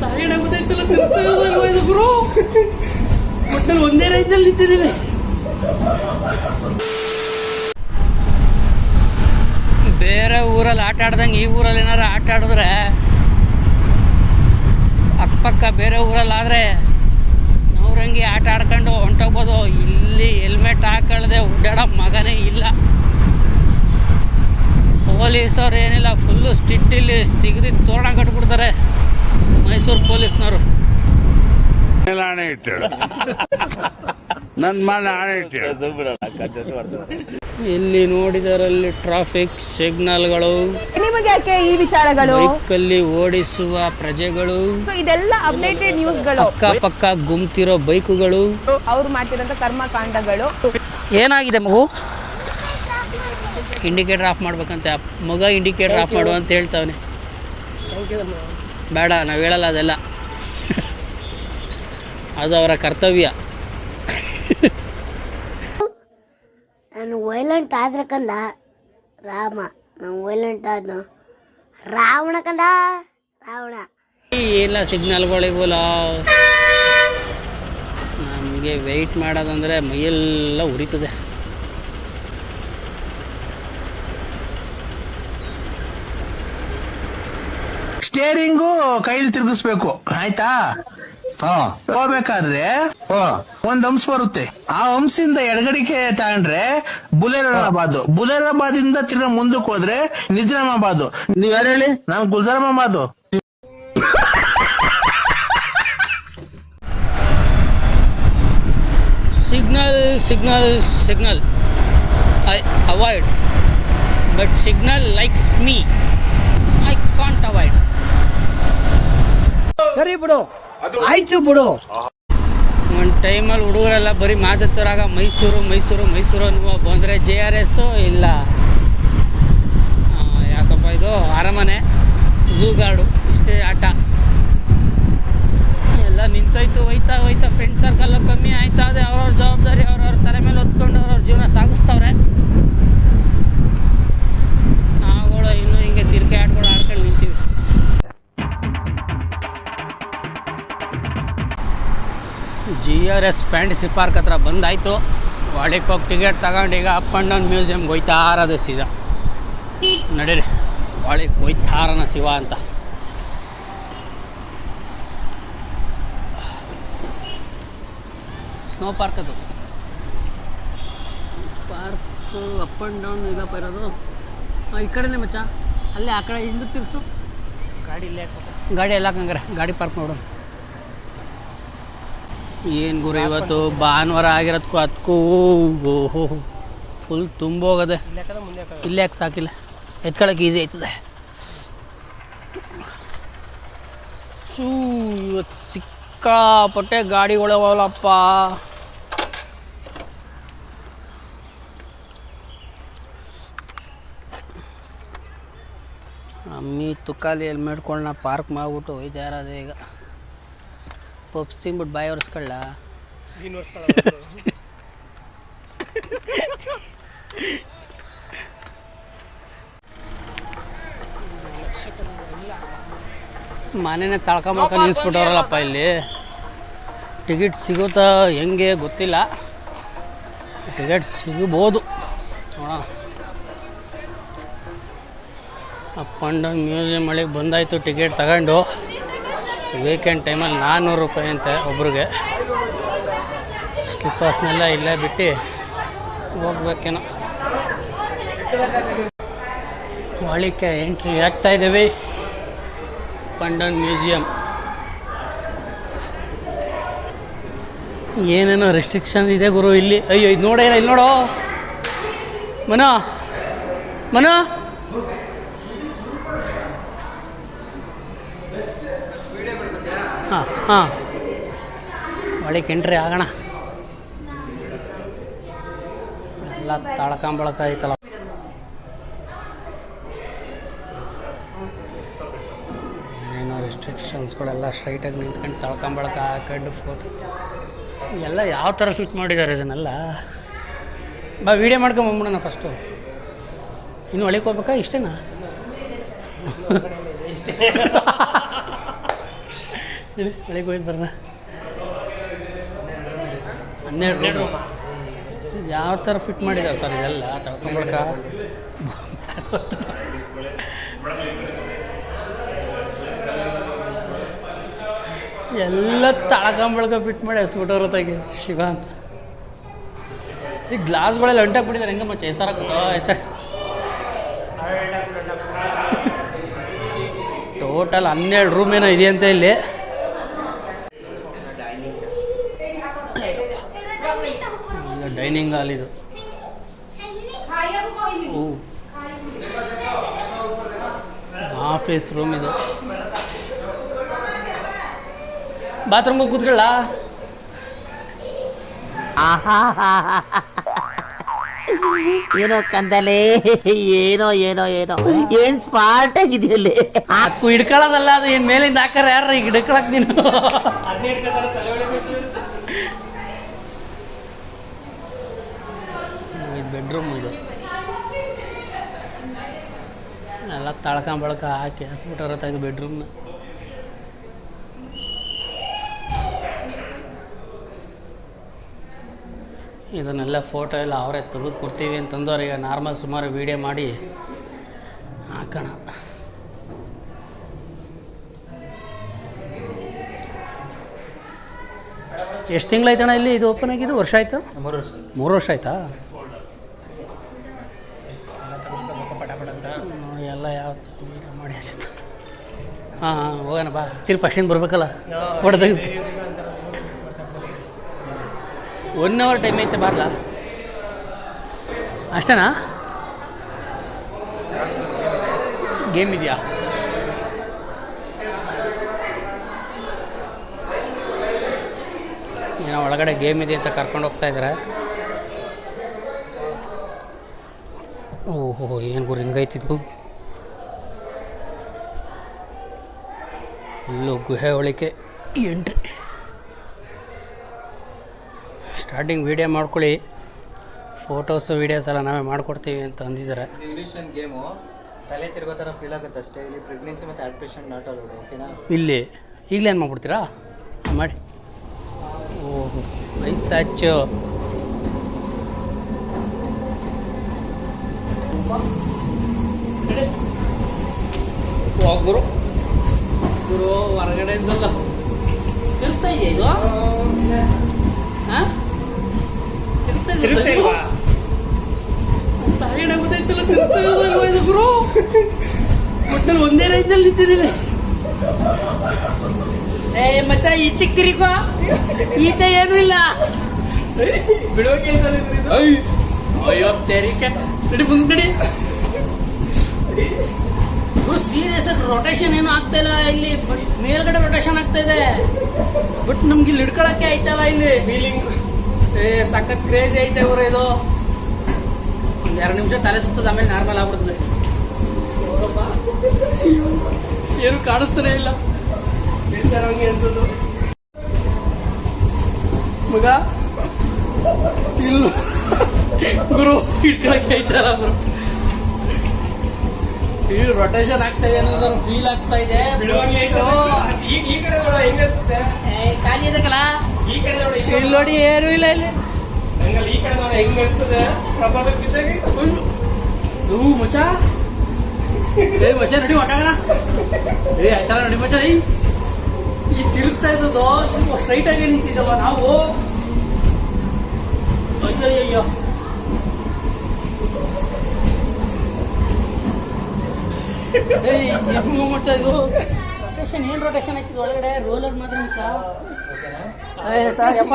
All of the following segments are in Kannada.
ಸಾಯಣ ಗೊತ್ತಾಯ್ತಲ್ಲ ತಿರ್ಗ್ತಾ ಗುರು? ಒಟ್ಟಲ್ಲಿ ಒಂದೇ ರೇಂಜಲ್ಲಿ ನಿಂತಿದ್ದೀವಿ. ಬೇರೆ ಊರಲ್ಲಿ ಆಟ ಆಡ್ದಂಗೆ ಈ ಊರಲ್ಲಿ ಏನಾರು ಆಟ ಆಡಿದ್ರೆ ಅಕ್ಕಪಕ್ಕ ಬೇರೆ ಊರಲ್ಲಿ ಆದರೆ ನೌರಂಗಿ ಆಟ ಆಡ್ಕೊಂಡು ಹೊಂಟೋಗ್ಬೋದು. ಇಲ್ಲಿ ಹೆಲ್ಮೆಟ್ ಹಾಕೊಳ್ಳದೆ ಓಡಾಡೋ ಮಗನೇ ಇಲ್ಲ. ಪೊಲೀಸವ್ರು ಏನಿಲ್ಲ ಫುಲ್ಲು ಸ್ಟಿಟ್ಟಿಲ್ಲಿ ಸಿಗದಿ ತೋರಣ ಕಟ್ಬಿಡ್ತಾರೆ ಮೈಸೂರು ಪೊಲೀಸ್ನವರು. ಆಣೆ ಇಟ್ಟು ನನ್ನ ಮನೆ ಆಣೆ ಇಟ್ಟು ಎಲ್ಲಿ ನೋಡಿದರಲ್ಲಿ ಟ್ರಾಫಿಕ್ ಸಿಗ್ನಲ್ಗಳು ನಿಮಗೆ ಯಾಕೆ ಈ ವಿಚಾರಗಳು? ಬೈಕಲ್ಲಿ ಓಡಿಸುವ ಪ್ರಜೆಗಳು ಸೊ ಇದೆಲ್ಲ ಅಪ್ಡೇಟೆಡ್ ನ್ಯೂಸ್ಗಳು ಅಕ್ಕಪಕ್ಕ ಗುಮ್ತಿರೋ ಬೈಕುಗಳು. ಅವ್ರು ಮಾಡ್ತಿರೋಂಥ ಕರ್ಮಕಾಂಡಗಳು. ಏನಾಗಿದೆ ಮಗು? ಇಂಡಿಕೇಟರ್ ಆಫ್ ಮಾಡ್ಬೇಕಂತೆ? ಮಗ ಇಂಡಿಕೇಟರ್ ಆಫ್ ಮಾಡು ಅಂತ ಹೇಳ್ತಾವನೆ. ಬೇಡ ನಾವು ಹೇಳಲ್ಲ ಅದೆಲ್ಲ. ಅದು ಅವರ ಕರ್ತವ್ಯ. ನಾನು ವೈಲೆಂಟ್ ಆದ್ರೆ ಕಂದ ರಾಮ. ನಾವು ವೈಲೆಂಟ್ ಆದ ರಾವಣ ಕಂದ ರಾವಣ. ಎಲ್ಲ ಸಿಗ್ನಲ್ಗಳಿಗೂಲ ನಮಗೆ ವೆಯ್ಟ್ ಮಾಡೋದಂದರೆ ಮೈಯೆಲ್ಲ ಉರಿತದೆ. ಸ್ಟೇರಿಂಗು ಕೈಲಿ ತಿರುಗಿಸ್ಬೇಕು. ಆಯ್ತಾ? ಹೋಗ್ಬೇಕಾದ್ರೆ ಒಂದ್ ಹಂಸ್ ಬರುತ್ತೆ. ಆ ಹಂಸಿಂದ ಎಡಗಡಿಕೆ ತಗೊಂಡ್ರೆ ಬುಲೇರಾಬಾದ್ ಬುಲೇರಾಬಾದ್ ಇಂದ ತಿರ್ಗ ಮುಂದಕ್ಕೆ ಹೋದ್ರೆ ನಿಜಾಮಾಬಾದ್. ನೀವ್ ಯಾರು ಹೇಳಿ? ನಾವು Gulzaramabad. Signal signal signal. I avoid. But signal likes me. I can't avoid. ಸರಿ ಬಿಡು. ಆಯ್ತು ಬಿಡು. ಒಂದು ಟೈಮಲ್ಲಿ ಹುಡುಗರೆಲ್ಲ ಬರೀ ಮಾತಾಡ್ತಾರಾಗ ಮೈಸೂರು ಮೈಸೂರು ಮೈಸೂರು ಅನ್ನುವ ಬಂದರೆ ಜೆ ಆರ್ ಎಸ್ ಇಲ್ಲ. ಯಾಕಪ್ಪ ಇದು ಅರಮನೆ ಝೂ ಗಾರ್ಡು ಇಷ್ಟೇ ಆಟ. ಎಲ್ಲ ನಿಂತೋಯ್ತು ಹೋಯ್ತಾ ಹೋಯ್ತಾ ಫ್ರೆಂಡ್ ಸರ್ಕಲ್ಲು ಕಮ್ಮಿ ಆಯ್ತಾ ಅದೇ ಅವ್ರವ್ರ ಜವಾಬ್ದಾರಿ ಅವ್ರವ್ರ ತಲೆ ಮೇಲೆ ಹೊತ್ಕೊಂಡು ಅವ್ರವ್ರ ಜೀವನ ಸಾಗಿಸ್ತವ್ರೆ. ನಾವುಗಳು ಇನ್ನೂ ಹಿಂಗೆ ತಿರ್ಗಿ ಆಟ್ಗಳು ಆಡ್ಕೊಂಡು ನಿಂತೀವಿ. G R S fantasy park ಹತ್ರ ಬಂದಾಯಿತು. ಒಳಕ್ಕೆ ಹೋಗಿ ಟಿಕೆಟ್ ತಗೊಂಡು ಈಗ ಅಪ್ ಆ್ಯಂಡ್ ಡೌನ್ ಮ್ಯೂಸಿಯಮ್ಗೆ ಹೋಯ್ತಾ ಇರೋದು ಸೀದಾ. ನಡೀರಿ. ಒಳಗೆ ಹೋಯ್ತಾರನ ಶಿವ ಅಂತ. ಸ್ನೋ ಪಾರ್ಕ್ ಅದು. ಪಾರ್ಕ್ ಅಪ್ ಆ್ಯಂಡ್ ಡೌನ್ ಇಲ್ಲಪ್ಪ ಇರೋದು. ಈ ಕಡೆನೇ ಮಚ್ಚ? ಅಲ್ಲೇ ಆ ಕಡೆ ಹಿಂದಕ್ಕೆ ತಿರ್ಸು ಗಾಡಿ ಇಲ್ಲೇ ಗಾಡಿ ಎಲ್ಲ ಹಾಕಂಗಾರೆ. ಗಾಡಿ ಪಾರ್ಕ್ ನೋಡೋಣ. ಏನು ಗುರು, ಇವತ್ತು ಭಾನುವಾರ ಆಗಿರೋದಕ್ಕೂ ಅದಕ್ಕೂ ಓಹೋ ಫುಲ್ ತುಂಬೋಗದೆ. ಇಲ್ಲೇ ಯಾಕೆ ಸಾಕಿಲ್ಲ? ಎತ್ಕೊಳಕ್ಕೆ ಈಸಿ ಆಯ್ತದೆ. ಸೂ, ಇವತ್ತು ಸಿಕ್ಕಾಪಟ್ಟೆ ಗಾಡಿಗಳವಲ್ಲಪ್ಪ ಅಮ್ಮಿ ತುಕಾಲಿ ಹೆಲ್ಮೆಟ್ಗಳನ್ನ ಪಾರ್ಕ್ ಮಾಡ್ಬಿಟ್ಟು ಹೋಯ್ತಾ ಇರೋದು ಈಗ. ಪಪ್ಸ್ ತಿನ್ಬಿಟ್ಟು ಬಾಯಿ ಒರೆಸ್ಕೊಳ್ಳ. ಮನೇನೆ ತಳ್ಕೊಂಬಳ್ಕ ನಿಲ್ಲಿಸ್ಬಿಟ್ಟವ್ರಲ್ಲಪ್ಪ ಇಲ್ಲಿ. ಟಿಕೆಟ್ ಸಿಗುತ್ತಾ ಹೆಂಗೆ ಗೊತ್ತಿಲ್ಲ. ಟಿಕೆಟ್ ಸಿಗಬೋದು. ನೋಡೋಣ ಅಪ್ ಆ್ಯಂಡ್ ಡೌನ್ ಮ್ಯೂಸಿಯಮ್ ಒಳಗೆ ಬಂದಾಯಿತು ಟಿಕೆಟ್ ತಗೊಂಡು. ವೀಕೆಂಡ್ ಟೈಮಲ್ಲಿ ನಾನ್ನೂರು ರೂಪಾಯಿ ಅಂತೆ ಒಬ್ರಿಗೆ. ಸ್ಲಿಪ್ಪರ್ಸ್ನೆಲ್ಲ ಇಲ್ಲೇ ಬಿಟ್ಟು ಹೋಗ್ಬೇಕೇನೋ. ಮಾಳಿಕೆ ಎಂಟ್ರಿ ಆಗ್ತಾ ಇದ್ದೀವಿ ಪಂಡನ್ ಮ್ಯೂಸಿಯಂ. ಏನೇನೋ ರೆಸ್ಟ್ರಿಕ್ಷನ್ ಇದೆ ಗುರು ಇಲ್ಲಿ. ಅಯ್ಯೋ, ಇದು ನೋಡೋ ಇಲ್ಲಿ ನೋಡೋ. ಮನೋ ಮನೋ. ಹಾಂ ಹಾಂ. ಒಳಗೆ ಎಂಟ್ರಿ ಆಗೋಣ. ಎಲ್ಲ ತಳ್ಕೊಂಬಳಕ ಐತಲ್ಲ ಏನೇನೋ ರೆಸ್ಟ್ರಿಕ್ಷನ್ಸ್ಗಳೆಲ್ಲ ಸ್ಟ್ರೈಟಾಗಿ ನಿಂತ್ಕೊಂಡು ತಳ್ಕೊಂಬಳಕ ಹಾಕೊಂಡು ಫೋಟೋ ಎಲ್ಲ ಯಾವ ಥರ ಫಿಟ್ ಮಾಡಿದ್ದಾರೆ ಇದನ್ನೆಲ್ಲ? ಬಾ ವೀಡಿಯೋ ಮಾಡ್ಕೊಂಬಂದ್ಬಿಡೋಣ ಫಸ್ಟು ಇನ್ನು ಒಳಗೆ ಹೋಗ್ಬೇಕಾ? ಇಷ್ಟೇನಾ? ಹೇಳಿ ಬೆಳಿಗ್ಗೆ ಹೋಗಿ ಬರೋಣ ಹನ್ನೆರಡು ಯಾವ ಥರ ಫಿಟ್ ಮಾಡಿದ್ದಾರೆ ಸರ್ ಇದೆಲ್ಲ? ತಳ್ಕೊಂಬಳಕ ಎಲ್ಲ ತಳ್ಕೊಂಬಳ್ಕ ಫಿಟ್ ಮಾಡಿ ಹೆಸ್ಬಿಟ್ಟವ್ರ ತಾಗಿ ಶಿವ ಅಂತ. ಈ ಗ್ಲಾಸ್ಗಳೆಲ್ಲ ಅಂಟಾಕ್ಬಿಟ್ಟಿದ್ದಾರೆ ಹೆಂಗ ಮಚ್ಚ ಹೆಸರ ಹೆಸರು ಟೋಟಲ್ ಹನ್ನೆರಡು ರೂಮ್ ಏನೋ ಇದೆಯಂತೆ ಇಲ್ಲಿ. ಡೈನಿಂಗ್ ಹಾಲ್ ಇದು. ಆಫೀಸ್ ರೂಮ್ ಇದು. ಬಾತ್ರೂಮ್ಗೆ ಕೂತ್ಕೊಳ್ಳ. ಏನೋ ಕಂದಲೆ. ಏನೋ ಏನೋ ಏನೋ. ಏನ್ ಸ್ಮಾರ್ಟ್ ಆಗಿದೆಯಲ್ಲಿ ಅದಕ್ಕೂ ಹಿಡ್ಕೊಳ್ಳೋದಲ್ಲ ಅದು ಏನ್ ಮೇಲಿಂದ ಹಾಕಾರ ಯಾರ ಈಗ ಹಿಡ್ಕೊಳಕ್ ನೀನು ಇದು ಬೆಡ್ರೂಮ್ ಇದು ಎಲ್ಲ ಬಳಕ ಹಾಕಿ ಹಸ್ಬಿಟ್ಟಾರ ತೆಗೆದು ಬೆಡ್ರೂಮ್ನ ಇದನ್ನೆಲ್ಲ ಫೋಟೋ ಎಲ್ಲ ಅವರೇ ತೆಗೆದು ಕೊಡ್ತೀವಿ ಅಂತಂದವ್ರು. ಈಗ ನಾರ್ಮಲ್ ಸುಮಾರು ವೀಡಿಯೋ ಮಾಡಿ ಹಾಕೋಣ. ಎಷ್ಟು ತಿಂಗಳಾಯ್ತಣ್ಣ ಇಲ್ಲಿ ಇದು ಓಪನ್ ಆಗಿದ್ದು? ವರ್ಷ ಆಯಿತು? ಮೂರು ವರ್ಷ ಮೂರು ವರ್ಷ ಆಯ್ತಾ ನೋಡಿ ಎಲ್ಲ ಯಾವ ಥರ video ಮಾಡಿ ಹಾಂ ಹಾಂ, ಹೋಗೋಣ, ಬಾ. ತಿರ್ಗಿ ಫಸ್ಟಿಂದ ಬರ್ಬೇಕಲ್ಲ? ಒನ್ ಅವರ್ ಟೈಮ್ ಐತೆ ಬರಲ್ಲ ಅಷ್ಟೇನಾ? ಗೇಮ್ ಇದೆಯಾ? ಏನೋ ಒಳಗಡೆ ಗೇಮ್ ಇದೆ ಅಂತ ಕರ್ಕೊಂಡು ಹೋಗ್ತಾ ಇದ್ದಾರೆ ಓಹೋ, ಏನು ಗುರು ಹಿಂಗೈತಿದ್ದು ಫುಲ್ಲು ಗುಹೆ ಒಳಿಕೆ ಎಂಟ್ರಿ. ಸ್ಟಾರ್ಟಿಂಗ್ ವೀಡಿಯೋ ಮಾಡ್ಕೊಳ್ಳಿ. ಫೋಟೋಸು ವೀಡಿಯೋಸ್ ಎಲ್ಲ ನಾವೇ ಮಾಡಿಕೊಡ್ತೀವಿ ಅಂತ ಅಂದಿದ್ದಾರೆ. ಇಂಗ್ಲೀಷನ್ ಗೇಮು ತಲೆ ತಿರ್ಗೋ ಥರ ಫೀಲ್ ಆಗುತ್ತೆ ಅಷ್ಟೇ. ಇಲ್ಲಿ ಪ್ರೆಗ್ನೆನ್ಸಿ ಮತ್ತು ಆಡ್ ಪೇಷಂಟ್ ನಾಟ್ ಅಲೋಡು ಓಕೆನಾ ಇಲ್ಲಿ ಈಗಲೇನು ಮಾಡ್ಬಿಡ್ತೀರಾ? ಮಾಡಿ. ಓಹೋ ಐಸ್ ಹಚ್ಚು ಗುರು ಗುರು ಹೊರಗಡೆಯಿಂದಲ್ಲ ತಿರುಗ್ತಾ ಇದೆಯಾ ಇದು? ಗೊತ್ತಾಯ್ತಲ್ಲ ಇದು? ಗುರು? ಒಟ್ಟಲ್ಲಿ ಒಂದೇ ರೇಂಜಲ್ಲಿ ನಿಂತಿದ್ದೀವಿ. ಏ ಮಚ್ಚ ಈಚೆಗೆ ತಿರುಗೋ. ಈಚೆ ಏನೂ ಇಲ್ಲ. ಅಯ್ಯೋ ತೆರಿಕೆ. ನಡಿ ಮುಂದ್ ಸೀರಿಯಸ್ ಆಗಿ ರೊಟೇಷನ್ ಏನು ಆಗ್ತಾ ಇಲ್ಲ ಇಲ್ಲಿ ಬಟ್ ಮೇಲ್ಗಡೆ ರೊಟೇಷನ್ ಆಗ್ತಾ ಇದೆ. ಬಟ್ ನಮ್ಗೆ ಇಲ್ಲಿ ಹಿಡ್ಕೊಳಕ್ಕೆ ಆಯ್ತಲ್ಲ ಇಲ್ಲಿ. ಏ ಸಖತ್ ಕ್ರೇಜಿ ಐತೆ ಇವರು ಇದು. ಒಂದ್ ಎರಡು ನಿಮಿಷ ತಲೆ ಸುತ್ತದ ಆಮೇಲೆ ನಾರ್ಮಲ್ ಆಗ್ಬಿಡ್ತದೆ. ಏನು ಕಾಣಿಸ್ತಾನೆ ಇಲ್ಲ. ಮಗ ಇಲ್ಲ ಗುರು ಹಿಡ್ಕೊಳಕ್ಕೆ ಐತಲ್ಲ ಗುರು. ರೊಟೇಷನ್ ಆಗ್ತಾ ಇದೆ ಅನ್ನೋದ್ರ ಫೀಲ್ ಆಗ್ತಾ ಇದೆ. ಏ, ಖಾಲಿ ಇದಕ್ಕಲ್ಲ? ಇಲ್ಲಿ ನೋಡಿ ಏನು ಇಲ್ಲ ಇಲ್ಲಿ. ಹ್ಞೂ ಮಚ ಏ ಮಚ ನಡಿ ಹೊಟ್ಟಾಗಣ ಏ ಆಯ್ತಲ್ಲ ನಡಿ ಮಚ ಈ ಈ ತಿರುಗ್ತಾ ಇದ್ದದ್ದು ಇದು ಸ್ಟ್ರೈಟ್ ಆಗಿ ನಿಂತಿದ್ದವ ನಾವು? ಅಯ್ಯೋ ಅಯ್ಯೋ ಏಯ್ ಜಗ್ಗು ಮಚ್ಚ ಇದು ರೊಟೇಷನ್ ಏನು ರೊಟೇಷನ್ ಒಳಗಡೆ ರೋಲರ್ ಮಾತ್ರ ಸಾರ್ ಯಪ್ಪ.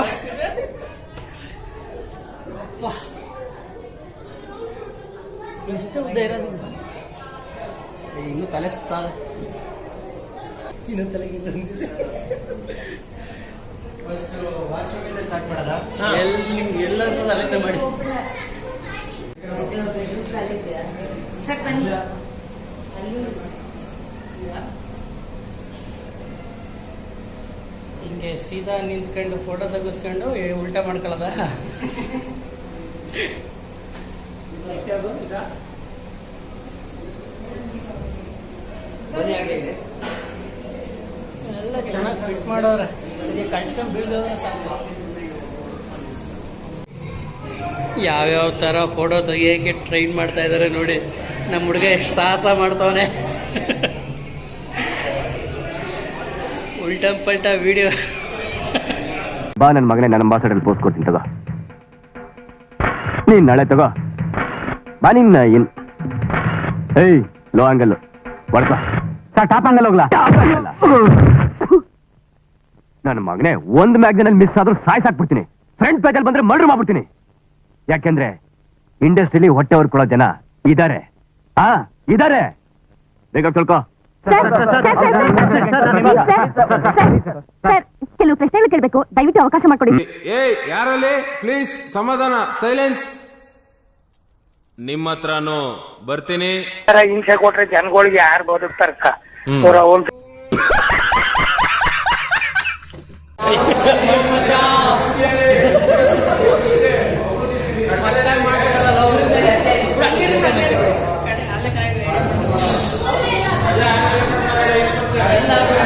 ಎಷ್ಟು ಉದ್ದ ಇರೋದು? ತಲೆ ಏ, ಇನ್ನೂ ತಲೆ ಬಂದಿದೆ ಫಸ್ಟ್ ವಾಶ್ರೂಮಿಂದ ಸ್ಟಾರ್ಟ್ ಮಾಡೋದಾ? ಎಲ್ಲಿ ಎಲ್ಲ ಸಲ ಅಲ್ಲಿಂದ ಮಾಡಿ. ಹಿಂಗೆ ಸೀದಾ ನಿಂತ್ಕೊಂಡು ಫೋಟೋ ತೆಗಿಸ್ಕೊಂಡು ಉಲ್ಟಾ ಮಾಡ್ಕೊಳ್ಳೋದ ಎಲ್ಲ ಚೆನ್ನಾಗಿ ಫಿಟ್ ಮಾಡೋರೆ ಸರಿ, ಕಳ್ಸ್ಕೊಂಡು ಬೀಳ್ದವ್ರೆ ಸಾಕು. ಯಾವ್ಯಾವ ಥರ ಫೋಟೋ ತೆಗಿಯೋಕ್ಕೆ ಟ್ರೈನ್ ಮಾಡ್ತಾ ಇದ್ದಾರೆ ನೋಡಿ. ನಮ್ಮ ಹುಡುಗ ಎಷ್ಟು ಸಾಹಸ ಮಾಡ್ತವನೆ. ಉಲ್ಟಂ ಪಲ್ಟಾ ವಿಡಿಯೋ ಬಾ ನನ್ನ ಮಗನೇ ನನ್ನ ಅಂಬಾಸಡಲ್ಲಿ ಪೋಸ್ಟ್ ಕೊಡ್ತೀನಿ ತಗೋ. ನೀನ್ ನಾಳೆ ತಗೋ. ಬಾ ನಿನ್ನ ಏನ್ ಏಯ್ ಲೋ ಆಂಗಲ್ ಹೊಡ್ಕೊ. ಸರ್ ಟಾಪ್ ಆಂಗಲ್ ಹೋಗ್ಲಾ. ನನ್ನ ಮಗನೇ ಒಂದ್ ಮ್ಯಾಗ್ನಲ್ಲಿ ಮಿಸ್ ಆದ್ರೂ ಸಾಯ್ಸಾಕ್ಬಿಡ್ತೀನಿ ಫ್ರಂಟ್ ಪೇಜಲ್ಲಿ ಬಂದ್ರೆ ಮರ್ಡರ್ ಮಾಡ್ಬಿಡ್ತೀನಿ. ಯಾಕೆಂದ್ರೆ ಇಂಡಸ್ಟ್ರಿಲಿ ಹೊಟ್ಟೆ ಹೊರ್ಕೊಳ್ಳೋ ಜನ ಇದಾರೆ. ಹಾ ಇದಾರೆ ಬೇಗ ತಿಳ್ಕೊ ಕೆಲವು ಪ್ರಶ್ನೆಗಳು ಕೇಳಬೇಕು ದಯವಿಟ್ಟು ಅವಕಾಶ ಮಾಡಿಕೊಡಿ ಏ ಯಾರಲ್ಲಿ ಪ್ಲೀಸ್ ಸಮಾಧಾನ ಸೈಲೆನ್ಸ್ ನಿಮ್ಮ ಹತ್ರನು ಬರ್ತೀನಿ ಹಿಂಸೆ ಕೊಟ್ರೆ ಜನಗಳಿಗೆ ಯಾರು ಬದುಕ್ತಾರಕ್ಕ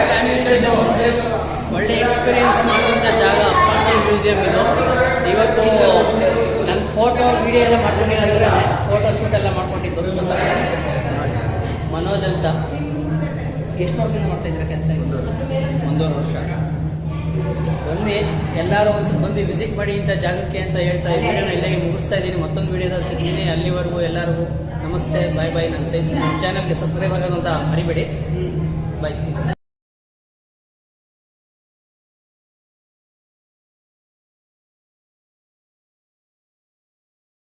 ಫ್ಯಾಮಿಲಿ ಜೊತೆ ಒಂದು ಒಳ್ಳೆ ಎಕ್ಸ್ಪೀರಿಯನ್ಸ್ ಮಾಡುವಂಥ ಜಾಗ ಅಪ್ಪಾಂಡ ಮ್ಯೂಸಿಯಂ ಇದು ಇವತ್ತು ನನ್ನ ಫೋಟೋ ವಿಡಿಯೋ ಎಲ್ಲ ಮಾಡ್ಕೊಂಡಿರೋದ್ರೆ ಫೋಟೋ ಶೂಟ್ ಎಲ್ಲ ಮಾಡ್ಕೊಂಡಿದ್ದು ಮನೋಜ್ ಅಂತ ಎಷ್ಟು ವರ್ಷದಿಂದ ಮಾಡ್ತಾ ಇದ್ದೀರಾ ಕೆಲಸ ಒಂದೂವರೆ ವರ್ಷ. ಬನ್ನಿ, ಎಲ್ಲರೂ ಒಂದ್ಸಲ ಬಂದು ವಿಸಿಟ್ ಮಾಡಿ ಇಂಥ ಜಾಗಕ್ಕೆ ಅಂತ ಹೇಳ್ತಾ ಈ ವಿಡಿಯೋನ ಮುಗಿಸ್ತಾ ಇದ್ದೀನಿ. ಮತ್ತೊಂದು ವಿಡಿಯೋದಲ್ಲಿ ಸಿಗ್ತೀನಿ. ಅಲ್ಲಿವರೆಗೂ ಎಲ್ಲರಿಗೂ ನಮಸ್ತೆ ಬಾಯ್ ಬಾಯ್ ನನ್ನ ಸೈನ್ಸ್ ಚಾನಲ್ಗೆ ಸಬ್ಸ್ಕ್ರೈಬ್ ಆಗೋದಂತ ಮರಿಬೇಡಿ. ಬಾಯ್